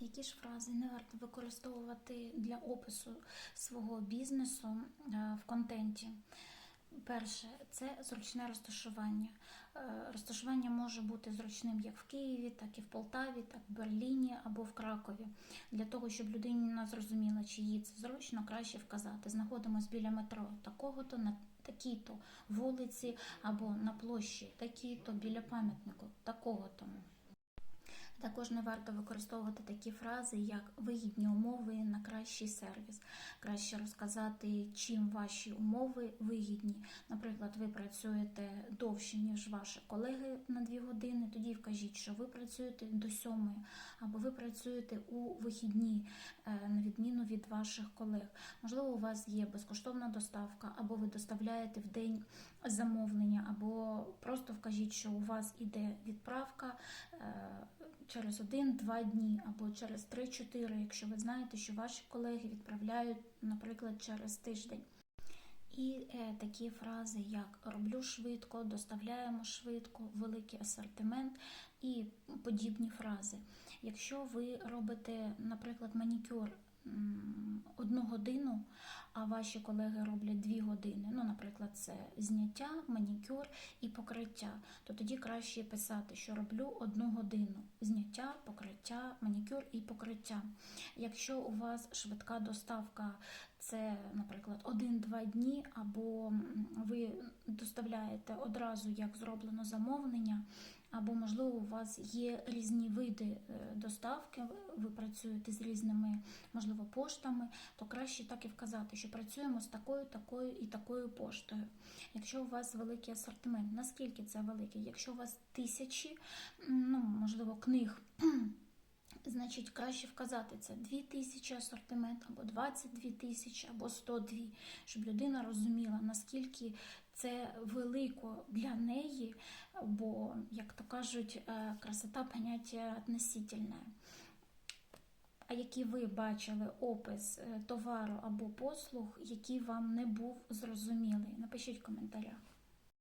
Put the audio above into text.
Які ж фрази не варто використовувати для опису свого бізнесу е, в контенті? Перше, це зручне розташування. Е, Розташування може бути зручним як в Києві, так і в Полтаві, так і в Берліні або в Кракові. Для того, щоб людина зрозуміла, чи їй це зручно, краще вказати. Знаходимося біля метро такого-то на такій-то вулиці або на площі такій-то біля пам'ятнику такого-то. Також не варто використовувати такі фрази, як вигідні умови на кращий сервіс. Краще розказати, чим ваші умови вигідні. Наприклад, ви працюєте довше, ніж ваші колеги на 2 години. Тоді вкажіть, що ви працюєте до 7, або ви працюєте у вихідні, е, на відміну від ваших колег. Можливо, у вас є безкоштовна доставка, або ви доставляєте в день замовлення, або просто вкажіть, що у вас іде відправка. Через 1-2 дні або через 3-4, якщо ви знаєте, що ваші колеги відправляють, наприклад, через тиждень. І е, такі фрази, як роблю швидко, доставляємо швидко, великий асортимент і подібні фрази. Якщо ви робите, наприклад, манікюр одну годину, а ваші колеги роблять дві години, ну, наприклад, це зняття, манікюр і покриття, то тоді краще писати, що роблю одну годину. Зняття, покриття, манікюр і покриття. Якщо у вас швидка доставка, це, наприклад, 1-2 дні, або ви доставляєте одразу, як зроблено замовлення, або, можливо, у вас є різні види е, доставки, ви працюєте з різними, можливо, поштами, то краще так і вказати, що працюємо з такою, такою і такою поштою. Якщо у вас великий асортимент, наскільки це великий? Якщо у вас тисячі, ну, можливо, книг. Значить, краще вказати це 2 тисячі асортимент, або 22 тисячі, або 102, щоб людина розуміла, наскільки це велико для неї, бо, як то кажуть, е, красота поняття относительне. А який ви бачили опис е, товару або послуг, який вам не був зрозумілий? Напишіть в коментарях.